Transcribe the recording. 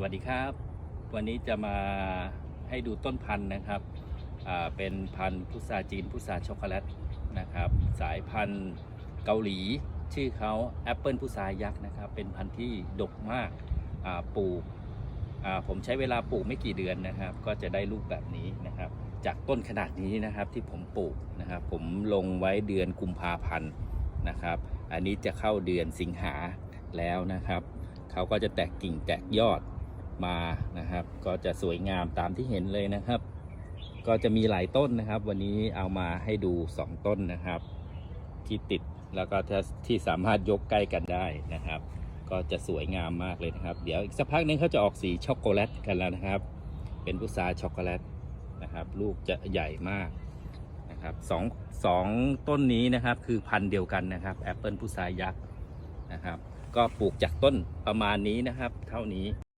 สวัสดีครับ วันนี้จะมาให้ดูต้นพันธุ์นะครับเป็นพันธุ์พุทราจีนพุทราช็อกโกแลตนะครับ สายพันธุ์เกาหลี ชื่อเขาแอปเปิลพุทรายักษ์นะครับ เป็นพันธุ์ที่ดกมากปลูกผมใช้เวลาปลูกไม่กี่เดือนนะครับ ก็จะได้ลูกแบบนี้นะครับ จากต้นขนาดนี้นะครับที่ผมปลูกนะครับ ผมลงไว้เดือนกุมภาพันธ์นะครับ อันนี้จะเข้าเดือนสิงหาแล้วนะครับเขาก็จะแตกกิ่งแตกยอด มานะครับ ก็จะสวยงามตามที่เห็นเลยนะครับ ก็จะมีหลายต้นนะครับ วันนี้เอามาให้ดู 2 ต้นนะครับ ที่ติดแล้วก็ที่สามารถยกใกล้กันได้นะครับ ก็จะสวยงามมากเลยนะครับ เดี๋ยวอีกสักพักนึงเขาจะออกสีช็อกโกแลตกันแล้วนะครับ เป็นพุทราช็อกโกแลตนะครับ ลูกจะใหญ่มากนะครับสองสองต้นนี้นะครับคือพันธุ์เดียวกันนะครับแอปเปิลพุทรายักษ์นะครับ ก็ปลูกจากต้นประมาณนี้นะครับ เท่านี้